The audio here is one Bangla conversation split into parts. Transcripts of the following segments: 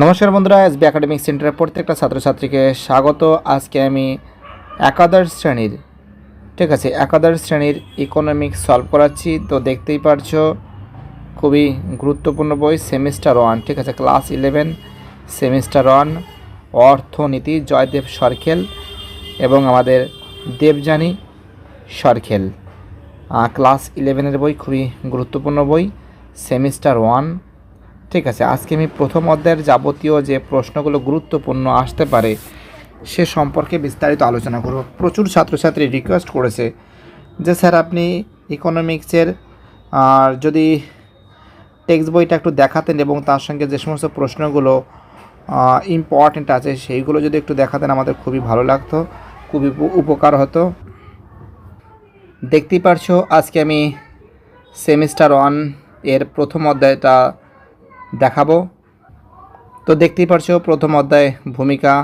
নমস্কার বন্ধুরা এস বি একাডেমিক সেন্টারের প্রত্যেকটা ছাত্রছাত্রীকে স্বাগত। আজকে আমি একাদশ শ্রেণির, ঠিক আছে, একাদশ শ্রেণির ইকোনমিক্স সলভ করাচ্ছি। তো দেখতেই পারছ, খুবই গুরুত্বপূর্ণ বই সেমিস্টার ওয়ান ঠিক আছে ক্লাস ইলেভেন সেমিস্টার ওয়ান অর্থনীতি, জয়দেব সরখেল এবং আমাদের দেবযানী সরখেল। ক্লাস ইলেভেনের বই, খুবই গুরুত্বপূর্ণ বই সেমিস্টার ওয়ান ঠিক আছে, আজকে আমি প্রথম অধ্যায়ের যাবতীয় যে প্রশ্নগুলো গুরুত্বপূর্ণ আসতে পারে সে সম্পর্কে বিস্তারিত আলোচনা করব। প্রচুর ছাত্রছাত্রী রিকোয়েস্ট করেছে যে, স্যার, আপনি ইকোনমিক্সের আর যদি টেক্সট বইটা একটু দেখাতেন এবং তার সঙ্গে যে সমস্ত প্রশ্নগুলো ইম্পর্ট্যান্ট আছে, সেইগুলো যদি একটু দেখাতেন, আমাদের খুবই ভালো লাগতো, খুবই উপকার হতো। দেখতেই পারছ, আজকে আমি সেমিস্টার ওয়ানের প্রথম অধ্যায়টা দেখাবো। তো দেখতেই পারছ, প্রথম অধ্যায় ভূমিকা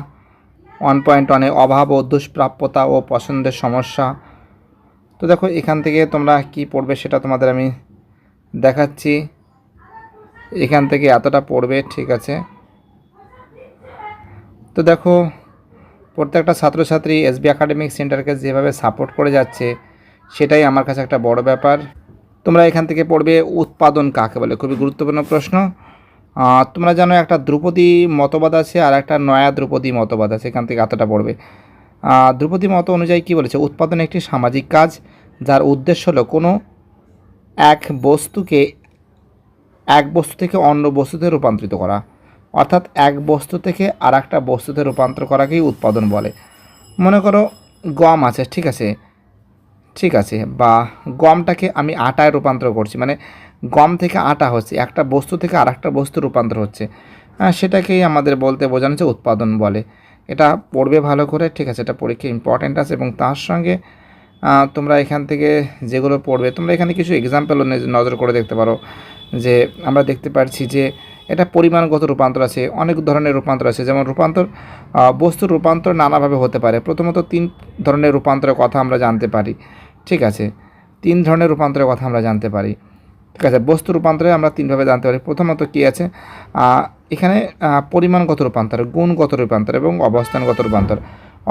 ওয়ান পয়েন্ট ওয়ানে অভাব ও দুষ্প্রাপ্যতা ও পছন্দের সমস্যা। তো দেখো, এখান থেকে তোমরা কি পড়বে সেটা তোমাদের আমি দেখাচ্ছি। এখান থেকে এতটা পড়বে, ঠিক আছে। তো দেখো, প্রত্যেকটা ছাত্রছাত্রী এসবি একাডেমিক সেন্টারকে যেভাবে সাপোর্ট করে যাচ্ছে, সেটাই আমার কাছে একটা বড় ব্যাপার। তোমরা এখান থেকে পড়বে, উৎপাদন কাকে বলে? খুবই গুরুত্বপূর্ণ প্রশ্ন। তোমরা জানো একটা ধ্রুপদী মতবাদ আছে আর একটা নয়া ধ্রুপদী মতবাদ আছে এখান থেকে এতটা পড়বে। আহ, ধ্রুপদী মত অনুযায়ী কী বলেছে? উৎপাদন একটি সামাজিক কাজ যার উদ্দেশ্য হলো কোনো এক বস্তুকে এক বস্তু থেকে অন্য বস্তুতে রূপান্তরিত করা। অর্থাৎ এক বস্তু থেকে আর একটা বস্তুতে রূপান্তর করাকেই উৎপাদন বলে। মনে করো গম আছে ঠিক আছে? ঠিক আছে বা গমটাকে আমি আটায় রূপান্তর করছি মানে গম থেকে আটা হচ্ছে, একটা বস্তু থেকে আর একটা বস্তু রূপান্তর হচ্ছে। হ্যাঁ সেটাকেই আমাদের বলতে বোঝানো হচ্ছে উৎপাদন বলে। এটা পড়বে ভালো করে, ঠিক আছে, এটা পরীক্ষা ইম্পর্ট্যান্ট আছে এবং তার সঙ্গে তোমরা এখান থেকে যেগুলো পড়বে, তোমরা এখানে কিছু এক্সাম্পলও নজর করে দেখতে পারো। যে আমরা দেখতে পাচ্ছি যে এটা পরিমাণগত রূপান্তর আছে, অনেক ধরনের রূপান্তর আছে। যেমন রূপান্তর বস্তুর রূপান্তর নানাভাবে হতে পারে। প্রথমত তিন ধরনের রূপান্তরের কথা আমরা জানতে পারি, ঠিক আছে? তিন ধরনের রূপান্তরের কথা আমরা জানতে পারি। ঠিক আছে বস্তু রূপান্তরে আমরা তিনভাবে জানতে পারি। প্রথমত কী আছে? এখানে পরিমাণগত রূপান্তর, গুণগত রূপান্তর এবং অবস্থানগত রূপান্তর।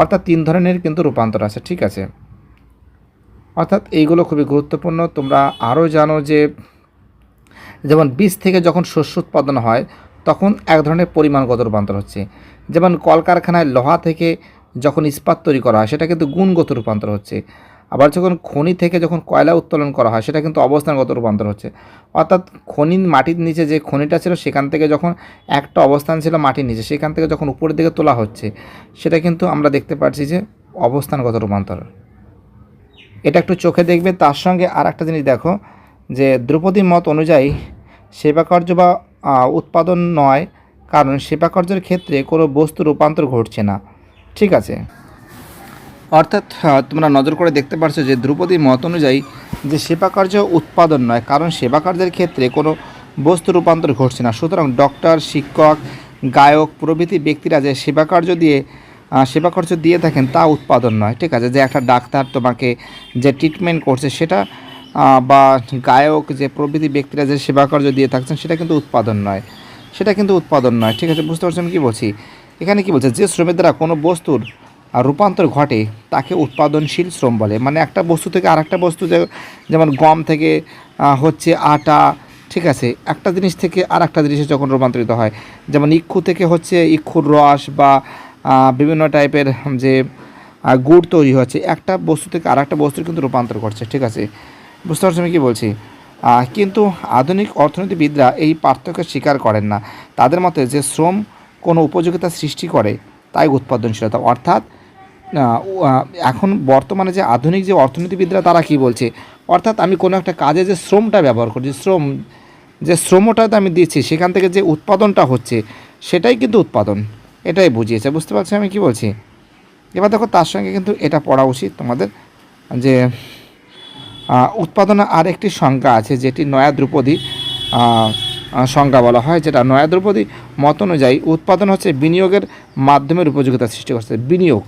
অর্থাৎ তিন ধরনের কিন্তু রূপান্তর আছে, ঠিক আছে? অর্থাৎ এইগুলো খুবই গুরুত্বপূর্ণ। তোমরা আরও জানো যে, যেমন বীজ থেকে যখন শস্য উৎপাদন হয়, তখন এক ধরনের পরিমাণগত রূপান্তর হচ্ছে। যেমন কলকারখানায় লোহা থেকে যখন ইস্পাত তৈরি করা হয়, সেটা কিন্তু গুণগত রূপান্তর হচ্ছে। আবার যখন খনি থেকে যখন কয়লা উত্তোলন করা হয়, সেটা কিন্তু অবস্থানগত রূপান্তর হচ্ছে। অর্থাৎ খনি মাটির নিচে যে খনিটা ছিল, সেখান থেকে যখন একটা অবস্থান ছিল মাটির নিচে, সেখান থেকে যখন উপরের দিকে তোলা হচ্ছে, সেটা কিন্তু আমরা দেখতে পাচ্ছি যে অবস্থানগত রূপান্তর। এটা একটু চোখে দেখবে। তার সঙ্গে আর একটা জিনিস দেখো, যে দ্রৌপদী মত অনুযায়ী সেবাকার্য বা উৎপাদন নয়, কারণ সেবাকার্যের ক্ষেত্রে কোনো বস্তু রূপান্তর ঘটছে না। ঠিক আছে? অর্থাৎ তোমরা নজর করে দেখতে পারছ যে দ্রৌপদী মত অনুযায়ী যে সেবাকার্য উৎপাদন নয় কারণ সেবাকার্যের ক্ষেত্রে কোনো বস্তু রূপান্তর ঘটছে না। সুতরাং ডক্টর শিক্ষক গায়ক প্রভৃতি ব্যক্তিরা যে সেবাকার্য দিয়ে আহ, সেবাকার্য দিয়ে থাকেন তা উৎপাদন নয়। ঠিক আছে? যে একটা ডাক্তার তোমাকে যে ট্রিটমেন্ট করছে সেটা বা গায়ক যে প্রভৃতি ব্যক্তিরা যে সেবাকার্য দিয়ে থাকছেন সেটা কিন্তু উৎপাদন নয়। সেটা কিন্তু উৎপাদন নয়। ঠিক আছে? বুঝতে পারছেন কী বলছি? এখানে কি বলছে? যে শ্রমের দ্বারা কোনো বস্তুর রূপান্তর ঘটে, তাকে উৎপাদনশীল শ্রম বলে। মানে একটা বস্তু থেকে আরেকটা বস্তু যেমন গম থেকে হচ্ছে আটা, ঠিক আছে? একটা জিনিস থেকে আর একটা জিনিসে যখন রূপান্তরিত হয়, যেমন ইক্ষু থেকে হচ্ছে ইক্ষুর রস বা বিভিন্ন টাইপের যে গুড় তৈরি হচ্ছে, একটা বস্তু থেকে আর একটা বস্তুর কিন্তু রূপান্তর করছে ঠিক আছে? বুঝতে পারছ আমি কী বলছি? কিন্তু আধুনিক অর্থনীতিবিদরা এই পার্থক্য স্বীকার করেন না। তাদের মতে যে শ্রম কোনো উপযোগিতা সৃষ্টি করে, তাই উৎপাদনশীলতা। অর্থাৎ এখন বর্তমানে যে আধুনিক যে অর্থনীতিবিদরা তারা কি বলছে? অর্থাৎ আমি কোনো একটা কাজে যে শ্রমটা ব্যবহার করছি শ্রম যে শ্রমটাতে আমি দিচ্ছি সেখান থেকে যে উৎপাদনটা হচ্ছে সেটাই কিন্তু উৎপাদন। এটাই বুঝিয়েছে বুঝতে পারছি আমি কি বলছি? এবার দেখো তার সঙ্গে কিন্তু এটা পড়া উচিত তোমাদের যে উৎপাদনে আর একটি সংজ্ঞা আছে যেটি নয়া আহ, সংজ্ঞা বলা হয় যেটা নয়া ধ্রুপদী মত অনুযায়ী উৎপাদন হচ্ছে বিনিয়োগের মাধ্যমের উপযোগিতা সৃষ্টি করছে বিনিয়োগ।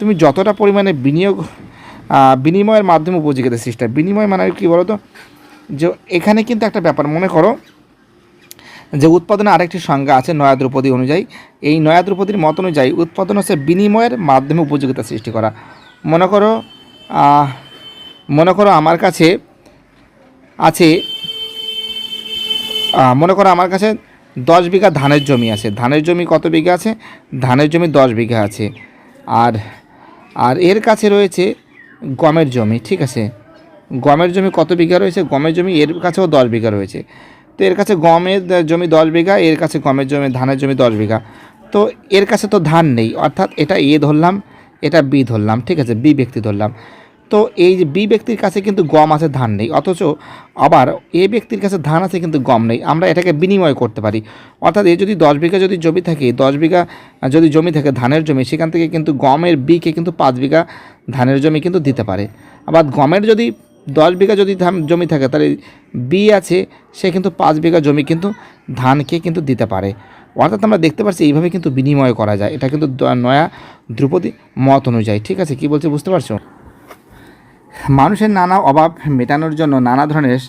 তুমি যতটা পরিমাণে বিনিয়োগ বিনিময়ের মাধ্যমে উপযোগিতা সৃষ্টি বিনিময় মানে কি বলো তো যে এখানে কিন্তু একটা ব্যাপার মনে করো যে উৎপাদনের আরেকটি সংজ্ঞা আছে নয়া দ্রৌপদী অনুযায়ী। এই নয়া দ্রৌপদীর মত অনুযায়ী উৎপাদন হচ্ছে বিনিময়ের মাধ্যমে উপযোগিতা সৃষ্টি করা। মনে করো মনে করো আমার কাছে আছে মনে করো আমার কাছে দশ বিঘা ধানের জমি আছে। ধানের জমি কত বিঘা আছে? ধানের জমি দশ বিঘা আছে। আর আর এর কাছে রয়েছে গমের জমি, ঠিক আছে? গমের জমি কত বিঘা রয়েছে? গমের জমি এর কাছেও দশ বিঘা রয়েছে। তো এর কাছে গমের জমি দশ বিঘা, এর কাছে গমের জমি, ধানের জমি দশ বিঘা। তো এর কাছে তো ধান নেই, অর্থাৎ এটা এ ধরলাম, এটা বি ধরলাম, ঠিক আছে? বি ব্যক্তি ধরলাম। তো এই যে বি ব্যক্তির কাছে কিন্তু গম আছে, ধান নেই। অথচ আবার এ ব্যক্তির কাছে ধান আছে, কিন্তু গম নেই। আমরা এটাকে বিনিময় করতে পারি। অর্থাৎ এ যদি দশ বিঘা যদি জমি থাকে, দশ বিঘা যদি জমি থাকে ধানের জমি, সেখান থেকে কিন্তু গমের বিকে কিন্তু পাঁচ বিঘা ধানের জমি কিন্তু দিতে পারে। আবার গমের যদি দশ বিঘা যদি ধান জমি থাকে, তাহলে বি আছে, সে কিন্তু পাঁচ বিঘা জমি কিন্তু ধানকে কিন্তু দিতে পারে। অর্থাৎ আমরা দেখতে পাচ্ছি এইভাবে কিন্তু বিনিময় করা যায়। এটা কিন্তু নয়া ধ্রুপদী মত অনুযায়ী। ঠিক আছে, কি বলছে বুঝতে পারছ? মানুষের নানা অভাব মেটানোর জন্য নানা ধরনের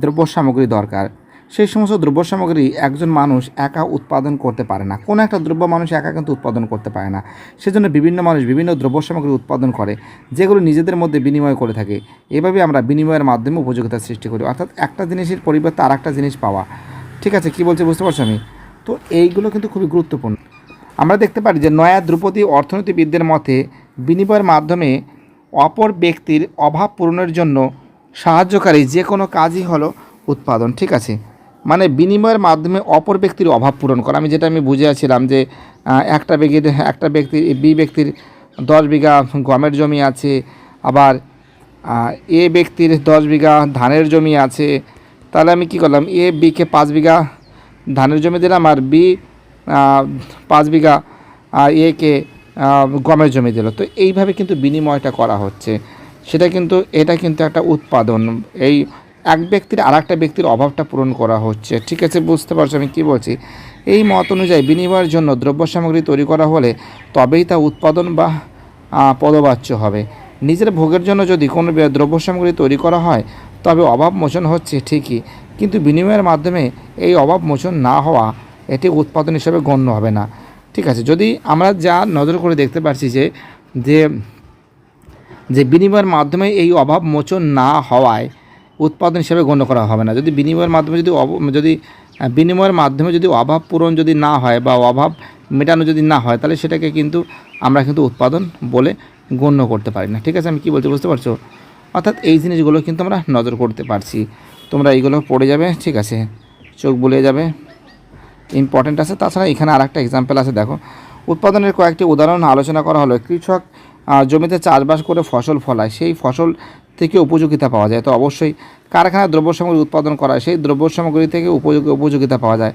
দ্রব্য সামগ্রী দরকার। সেই সমস্ত দ্রব্য সামগ্রী একজন মানুষ একা উৎপাদন করতে পারে না। কোনো একটা দ্রব্য মানুষ একা কিন্তু উৎপাদন করতে পারে না। সেজন্য বিভিন্ন মানুষ বিভিন্ন দ্রব্য সামগ্রী উৎপাদন করে, যেগুলো নিজেদের মধ্যে বিনিময় করে থাকে। এভাবে আমরা বিনিময়ের মাধ্যমে উপযোগিতা সৃষ্টি করি। অর্থাৎ একটা জিনিসের পরিবর্তে আর একটা জিনিস পাওয়া। ঠিক আছে, কি বলছে বুঝতে পারছ আমি? তো এইগুলো কিন্তু খুবই গুরুত্বপূর্ণ। আমরা দেখতে পারি যে নয়া দ্রুপদী অর্থনীতিবিদদের মতে বিনিময়ের মাধ্যমে অপর ব্যক্তির অভাব পূরণের জন্য সাহায্যকারী যে কোনো কাজই হলো উৎপাদন ঠিক আছে? মানে বিনিময়ের মাধ্যমে অপর ব্যক্তির অভাব পূরণ করা। আমি যেটা আমি বুঝিয়েছিলাম যে একটা ব্যক্তির একটা ব্যক্তির বি ব্যক্তির দশ বিঘা গমের জমি আছে আবার এ ব্যক্তির দশ বিঘা ধানের জমি আছে তাহলে আমি কি করলাম? এ বিকে পাঁচ বিঘা ধানের জমি দিলাম আর বি পাঁচ বিঘা একে আহ, গমের জমি দিল। তো এইভাবে কিন্তু বিনিময়টা করা হচ্ছে। সেটা কিন্তু, এটা কিন্তু একটা উৎপাদন। এই এক ব্যক্তির আর একটা ব্যক্তির অভাবটা পূরণ করা হচ্ছে। ঠিক আছে, বুঝতে পারছ আমি কী বলছি? এই মত অনুযায়ী বিনিময়ের জন্য দ্রব্য সামগ্রী তৈরি করা হলে তবেই তা উৎপাদন বা পদবাচ্য হবে। নিজের ভোগের জন্য যদি কোনো দ্রব্য সামগ্রী তৈরি করা হয়, তবে অভাব মোচন হচ্ছে ঠিকই। কিন্তু বিনিময়ের মাধ্যমে এই অভাব মোচন না হওয়া এটি উৎপাদন হিসেবে গণ্য হবে না। ঠিক আছে, যদি আমরা যা নজর করে দেখতে পারছি যে যে যে বিনিময়ের মাধ্যমে এই অভাব মোচন না হওয়ায় উৎপাদন হিসেবে গণ্য করা হবে না। যদি বিনিময়ের মাধ্যমে যদি যদি বিনিময়ের মাধ্যমে যদি অভাব পূরণ যদি না হয় বা অভাব মেটানো যদি না হয়, তাহলে সেটাকে কিন্তু আমরা কিন্তু উৎপাদন বলে গণ্য করতে পারি না। ঠিক আছে, আমি কী বলতে বুঝতে পারছ? অর্থাৎ এই জিনিসগুলো কিন্তু আমরা নজর করতে পারছি। তোমরা এইগুলো পড়ে যাবে, ঠিক আছে, চোখ বুলিয়ে যাবে। ইম্পর্টেন্ট আছে। তাছাড়া এখানে আর একটা এক্সাম্পল আছে, দেখো। উৎপাদনের কয়েকটি উদাহরণ আলোচনা করা হলো। কৃষক জমিতে চাষবাস করে ফসল ফলায়, সেই ফসল থেকে উপযোগিতা পাওয়া যায়। তো অবশ্যই কারখানায় দ্রব্য সামগ্রী উৎপাদন করা সেই দ্রব্য সামগ্রী থেকে উপযোগী, উপযোগিতা পাওয়া যায়।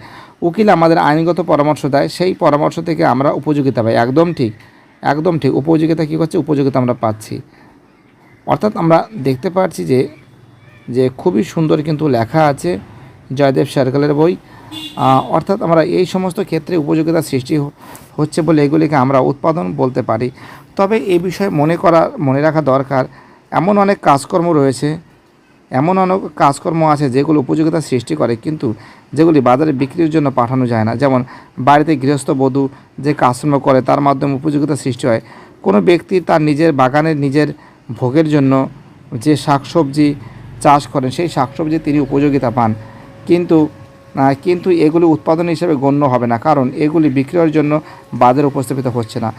উকিল আমাদের আইনগত পরামর্শ দেয়, সেই পরামর্শ থেকে আমরা উপযোগিতা পাই। একদম ঠিক একদম ঠিক। উপযোগিতা কী করছে? উপযোগিতা আমরা পাচ্ছি। অর্থাৎ আমরা দেখতে পাচ্ছি যে যে খুবই সুন্দর কিন্তু লেখা আছে জয়দেব সার্কেলের বই। অর্থাৎ আমরা এই সমস্ত ক্ষেত্রে উপযোগিতা সৃষ্টি হচ্ছে বলে এগুলিকে আমরা উৎপাদন বলতে পারি। তবে এই বিষয়ে মনে করা, মনে রাখা দরকার, এমন অনেক কাজকর্ম রয়েছে, এমন অনেক কাজকর্ম আছে যেগুলো উপযোগিতা সৃষ্টি করে, কিন্তু যেগুলি বাজারে বিক্রির জন্য পাঠানো যায় না। যেমন বাড়িতে গৃহস্থ বধূ যে কাজকর্ম করে, তার মাধ্যমে উপযোগিতা সৃষ্টি হয়। কোনো ব্যক্তি তার নিজের বাগানের নিজের ভোগের জন্য যে শাকসবজি চাষ করেন, সেই শাকসবজি তিনি উপযোগিতা পান। কিন্তু কিন্তু এগুলি উৎপাদন হিসেবে গণ্য হবে না, কারণ এগুলি বিক্রয়ের জন্য বাজারে উপস্থাপিত হচ্ছে না।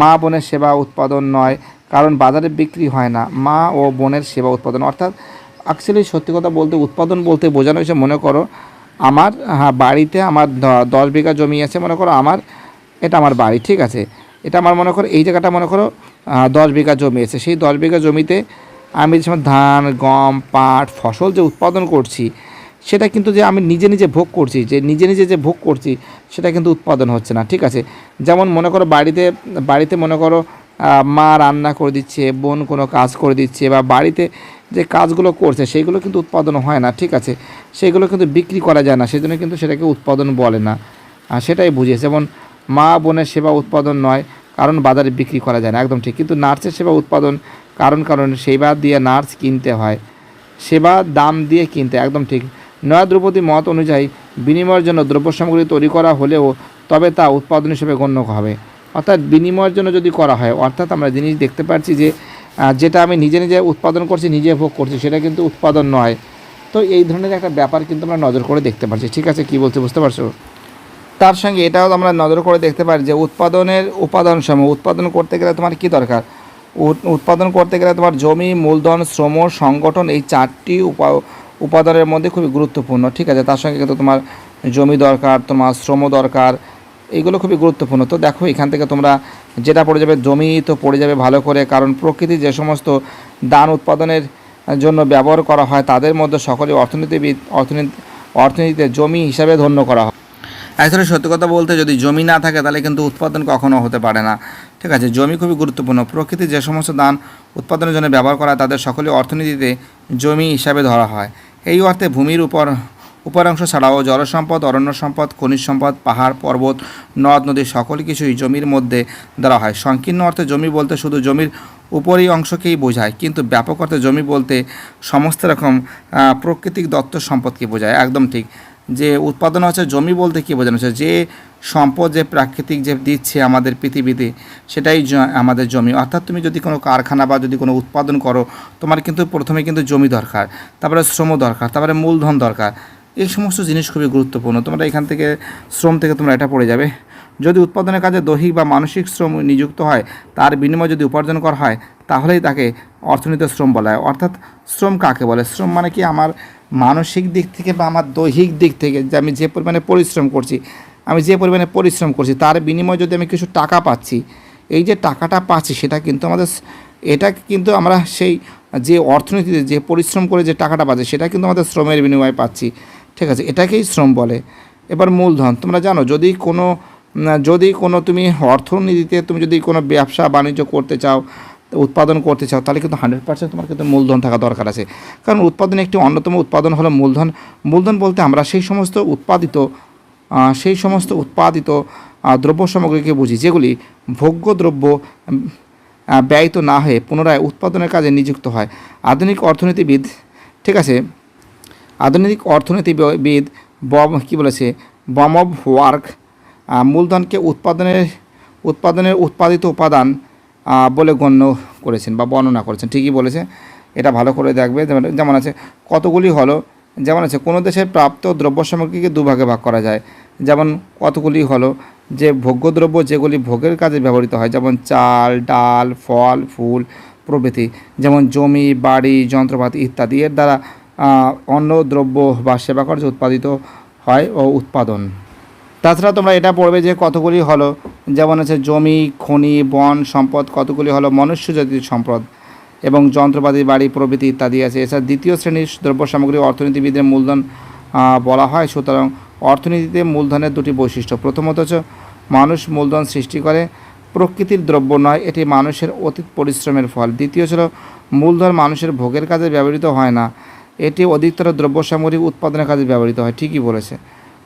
মা বোনের সেবা উৎপাদন নয়, কারণ বাজারে বিক্রি হয় না। মা ও বোনের সেবা উৎপাদন, অর্থাৎ অ্যাকচুয়ালি সত্যি কথা বলতে, উৎপাদন বলতে বোঝানো হয়েছে, মনে করো আমার হ্যাঁ বাড়িতে আমার দশ বিঘা জমি আছে, মনে করো আমার, এটা আমার বাড়ি, ঠিক আছে? এটা আমার মনে করো, এই জায়গাটা মনে করো দশ বিঘা জমি আছে। সেই দশ বিঘা জমিতে আমি যে ধান, গম, পাট, ফসল যে উৎপাদন করছি সেটা কিন্তু যে আমি নিজে নিজে ভোগ করছি, যে নিজে নিজে যে ভোগ করছি, সেটা কিন্তু উৎপাদন হচ্ছে না, ঠিক আছে? যেমন মনে করো বাড়িতে বাড়িতে মনে করো মা রান্না করে দিচ্ছে, বোন কোনো কাজ করে দিচ্ছে বা বাড়িতে যে কাজগুলো করছে, সেইগুলো কিন্তু উৎপাদন হয় না, ঠিক আছে? সেগুলো কিন্তু বিক্রি করা যায় না, সেজন্য কিন্তু সেটাকে উৎপাদন বলে না। আর সেটাই বুঝিয়েছে যেমন মা বোনের সেবা উৎপাদন নয়, কারণ বাজারে বিক্রি করা যায় না, একদম ঠিক। কিন্তু নার্সের সেবা উৎপাদন কারণ কারণ সেবা দিয়ে নার্স কিনতে হয়, সেবা দাম দিয়ে কিনতে একদম ঠিক। নয়া দ্রৌপদী মত অনুযায়ী বিনিময়ের জন্য দ্রব্য সামগ্রী তৈরি করা হলেও তবে তা উৎপাদন হিসেবে গণ্য হবে। অর্থাৎ বিনিময়ের জন্য যদি করা হয়, অর্থাৎ আমরা জিনিস দেখতে পাচ্ছি যে যেটা আমি নিজে নিজে উৎপাদন করছি, নিজে ভোগ করছি, সেটা কিন্তু উৎপাদন নয়। তো এই ধরনের একটা ব্যাপার কিন্তু আমরা নজর করে দেখতে পারছি। ঠিক আছে, কী বলতে বুঝতে পারছ? তার সঙ্গে এটাও আমরা নজর করে দেখতে পারি যে, উৎপাদনের উপাদান সমূহ উৎপাদন করতে গেলে তোমার কি দরকার? উৎপাদন করতে গেলে তোমার জমি, মূলধন, শ্রম, সংগঠন, এই চারটি উপাদানের মধ্যে খুবই গুরুত্বপূর্ণ, ঠিক আছে? তার সঙ্গে কিন্তু তোমার জমি দরকার, তোমার শ্রম দরকার এইগুলো খুবই গুরুত্বপূর্ণ। তো দেখো, এখান থেকে তোমরা যেটা পড়ে যাবে, জমি তো পড়ে যাবে ভালো করে, কারণ প্রকৃতি যে সমস্ত দান উৎপাদনের জন্য ব্যবহার করা হয়, তাদের মধ্যে সকলে অর্থনীতিবিদ, অর্থনীতি, অর্থনীতিতে জমি হিসাবে ধন্য করা হয়। আসলে সত্যি কথা বলতে যদি জমি না থাকে, তাহলে কিন্তু উৎপাদন কখনো হতে পারে না, ঠিক আছে? জমি খুবই গুরুত্বপূর্ণ, প্রকৃতি যে সমস্ত দান উৎপাদনের জন্য ব্যবহার করা তাদের সকলে অর্থনীতিতে জমি হিসাবে ধরা হয়। এই অর্থে ভূমির উপর, উপরাংশ ছাড়াও জলসম্পদ অরণ্য সম্পদ খনিজ সম্পদ, পাহাড়, পর্বত, নদ, নদী সকল কিছুই জমির মধ্যে ধরা হয়। সংকীর্ণ অর্থে জমি বলতে শুধু জমির উপরই অংশকেই বোঝায়, কিন্তু ব্যাপক অর্থে জমি বলতে সমস্ত রকম প্রকৃতিক প্রাকৃতিক দত্ত সম্পদকে বোঝায়। একদম ঠিক। যে উৎপাদন হচ্ছে জমি বলতে কী বোঝানো হচ্ছে? যে সম্পদ যে প্রাকৃতিক যে দিচ্ছে আমাদের পৃথিবীতে, সেটাই আমাদের জমি। অর্থাৎ তুমি যদি কোনো কারখানা বা যদি কোনো উৎপাদন করো, তোমার কিন্তু প্রথমে কিন্তু জমি দরকার, তারপরে শ্রম দরকার, তারপরে মূলধন দরকার। এই সমস্ত জিনিস খুবই গুরুত্বপূর্ণ। তোমরা এখান থেকে শ্রম থেকে তোমরা এটা পড়ে যাবে। যদি উৎপাদনের কাজে দৈহিক বা মানসিক শ্রম নিযুক্ত হয়, তার বিনিময়ে যদি উপার্জন করা হয়, তাহলেই তাকে অর্থনীতি শ্রম বলা হয়। অর্থাৎ শ্রম কাকে বলে? শ্রম মানে কি? আমার মানসিক দিক থেকে বা আমার দৈহিক দিক থেকে যে আমি যে পরিমাণে পরিশ্রম করছি আমি যে পরিমাণে পরিশ্রম করছি, তার বিনিময়ে যদি আমি কিছু টাকা পাচ্ছি, এই যে টাকাটা পাচ্ছি, সেটা কিন্তু আমাদের এটা কিন্তু আমরা সেই যে অর্থনীতিতে যে পরিশ্রম করে যে টাকাটা পাচ্ছি, সেটা কিন্তু আমাদের শ্রমের বিনিময়ে পাচ্ছি। ঠিক আছে, এটাকেই শ্রম বলে। এবার মূলধন, তোমরা জানো, যদি কোনো যদি কোনো তুমি অর্থনীতিতে তুমি যদি কোনো ব্যবসা বাণিজ্য করতে চাও, উৎপাদন করতে চাও, তাহলে কিন্তু হান্ড্রেড পার্সেন্ট তোমার কিন্তু মূলধন থাকা দরকার আছে। কারণ উৎপাদনের একটি অন্যতম উৎপাদন হলো মূলধন। মূলধন বলতে আমরা সেই সমস্ত উৎপাদিত সেই সমস্ত উৎপাদিত দ্রব্য সামগ্রীকে বুঝি, যেগুলি ভোগ্য দ্রব্য ব্যয়িত না হয়ে পুনরায় উৎপাদনের কাজে নিযুক্ত হয়। আধুনিক অর্থনীতিবিদ, ঠিক আছে? আধুনিক অর্থনীতিবিদ বব, কী বলেছে? বম অব ওয়ার্ক মূলধনকে উৎপাদনের উৎপাদনের উৎপাদিত উপাদান বলে গণ্য করেছেন বা বর্ণনা করেছেন। ঠিকই বলেছে। এটা ভালো করে দেখবে। যেমন আছে, কতগুলি হলো? যেমন আছে, কোনো দেশের প্রাপ্ত দ্রব্য সামগ্রীকে দুভাগে ভাগ করা যায়। যেমন কতগুলি হলো যে ভোগ্যদ্রব্য যেগুলি ভোগের কাজে ব্যবহৃত হয়, যেমন চাল, ডাল, ফল, ফুল প্রভৃতি। যেমন জমি, বাড়ি, যন্ত্রপাতি ইত্যাদি। এর দ্বারা অন্য দ্রব্য বা সেবা কার্য উৎপাদিত হয় ও উৎপাদন। তাছাড়া তোমরা এটা পড়বে যে কতগুলি হলো, যেমন আছে জমি, খনি, বন সম্পদ, কতগুলি হলো মনুষ্যজাতির সম্পদ। এবং যন্ত্রপাতি, বাড়ি, প্রভৃতি ইত্যাদি আছে। এছাড়া দ্বিতীয় শ্রেণির দ্রব্য সামগ্রী অর্থনীতিবিদের মূলধন বলা হয়। সুতরাং অর্থনীতিতে মূলধনের দুটি বৈশিষ্ট্য। প্রথমত হচ্ছে, মানুষ মূলধন সৃষ্টি করে, প্রকৃতির দ্রব্য নয়, এটি মানুষের অতীত পরিশ্রমের ফল। দ্বিতীয় ছিল মূলধন মানুষের ভোগের কাজে ব্যবহৃত হয় না, এটি অধিকতর দ্রব্য সামগ্রী উৎপাদনের কাজে ব্যবহৃত হয়। ঠিকই বলেছে।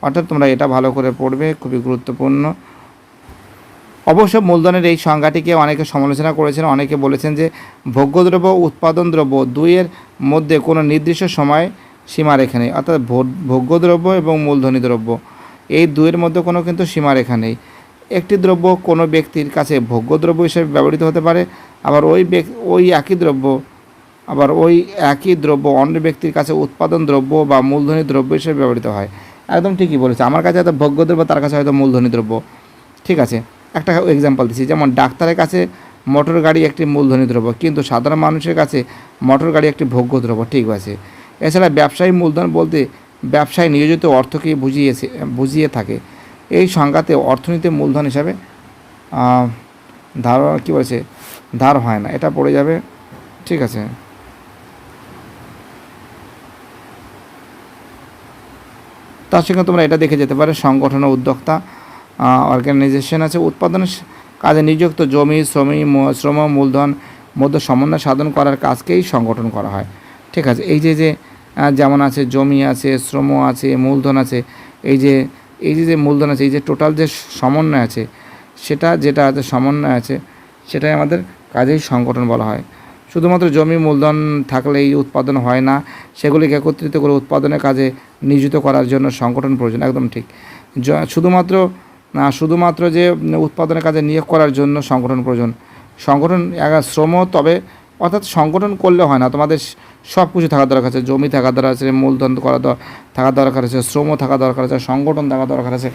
অর্থাৎ তোমরা এটা ভালো করে পড়বে, খুবই গুরুত্বপূর্ণ। অবশ্য মূলধনের এই সংজ্ঞাটিকে অনেকে সমালোচনা করেছেন, অনেকে বলেছেন যে ভোগ্যদ্রব্য উৎপাদন দ্রব্য দুইয়ের মধ্যে কোনো নির্দিষ্ট সময় সীমারেখা নেই, অর্থাৎ ভোগ্যদ্রব্য এবং মূলধনী দ্রব্য, এই দুইয়ের মধ্যে কোনো কিন্তু সীমারেখা নেই। একটি দ্রব্য কোনো ব্যক্তির কাছে ভোগ্যদ্রব্য হিসেবে ব্যবহৃত হতে পারে, আবার ওই ওই একই দ্রব্য, আবার ওই একই দ্রব্য অন্য ব্যক্তির কাছে উৎপাদন দ্রব্য বা মূলধনী দ্রব্য হিসেবে ব্যবহৃত হয়। একদম ঠিকই বলেছে। আমার কাছে হয়তো ভোগ্যদ্রব্য, তার কাছে হয়তো মূলধনী দ্রব্য। ঠিক আছে। একটা এক্সাম্পল দিচ্ছি যেমন ডাক্তারের কাছে মোটর গাড়ি একটি মূলধনী দ্রব্য কিন্তু সাধারণ মানুষের কাছে মোটর গাড়ি একটি ভোগ্য দ্রব্য ঠিক আছে। এছাড়া ব্যবসায়ী মূলধন বলতে ব্যবসায় নিয়োজিত অর্থকে বুঝিয়েছে বুঝিয়ে থাকে। এই সংজ্ঞাতে অর্থনীতি মূলধন হিসাবে আহ, ধার কী বলেছে? ধার হয় না এটা পড়ে যাবে ঠিক আছে। তার সঙ্গে তোমরা এটা দেখে যেতে পারে সংগঠন ও উদ্যোক্তা অর্গানাইজেশন আছে, উৎপাদনের কাজে নিযুক্ত জমি, শ্রমী, ম- শ্রম, মূলধন, মধ্যে সমন্বয় সাধন করার কাজকেই সংগঠন করা হয়। ঠিক আছে, এই যে যে যেমন আছে জমি আছে, শ্রম আছে, মূলধন আছে, এই যে এই যে যে মূলধন আছে, এই যে টোটাল যে সমন্বয় আছে, সেটা যেটা আছে সমন্বয় আছে, সেটাই আমাদের কাজেই সংগঠন বলা হয়। শুধুমাত্র জমি, মূলধন থাকলেই উৎপাদন হয় না, সেগুলিকে একত্রিত করে উৎপাদনের কাজে নিয়োজিত করার জন্য সংগঠন প্রয়োজন, একদম ঠিক। শুধুমাত্র শুধুমাত্র যে উৎপাদনের কাজে নিয়োগ করার জন্য সংগঠন প্রয়োজন। সংগঠন শ্রম, তবে অর্থাৎ সংগঠন করলে হয় না। তোমাদের সব কিছু থাকা দরকার আছে। জমি থাকা দরকার আছে, মূলধন করা থাকা দরকার আছে, শ্রম থাকা দরকার আছে, সংগঠন থাকা দরকার আছে।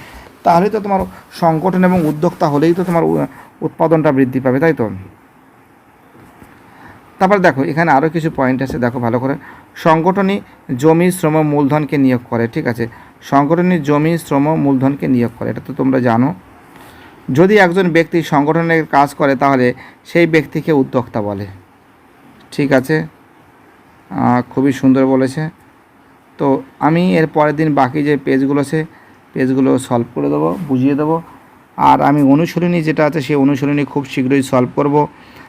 তাহলেই তো তোমার সংগঠন এবং উদ্যোক্তা হলেই তো তোমার উৎপাদনটা বৃদ্ধি পাবে, তাই তো? তারপর দেখো, এখানে আরও কিছু পয়েন্ট আছে। দেখো ভালো করে। সংগঠনই জমি, শ্রম, মূলধনকে নিয়োগ করে, ঠিক আছে? সংগঠনই জমি, শ্রম, মূলধনকে নিয়োগ করে। এটা তো তোমরা জানো। যদি একজন ব্যক্তি সংগঠনের কাজ করে, তাহলে সেই ব্যক্তিকে উদ্যোক্তা বলে। ঠিক আছে? খুবই সুন্দর বলেছে। তো আমি এর পরের দিন বাকি যে পেজগুলো আছে, পেজগুলো সলভ করে দেবো, বুঝিয়ে দেবো। আর আমি অনুশীলনী যেটা আছে, সেই অনুশীলনী খুব শীঘ্রই সলভ করব।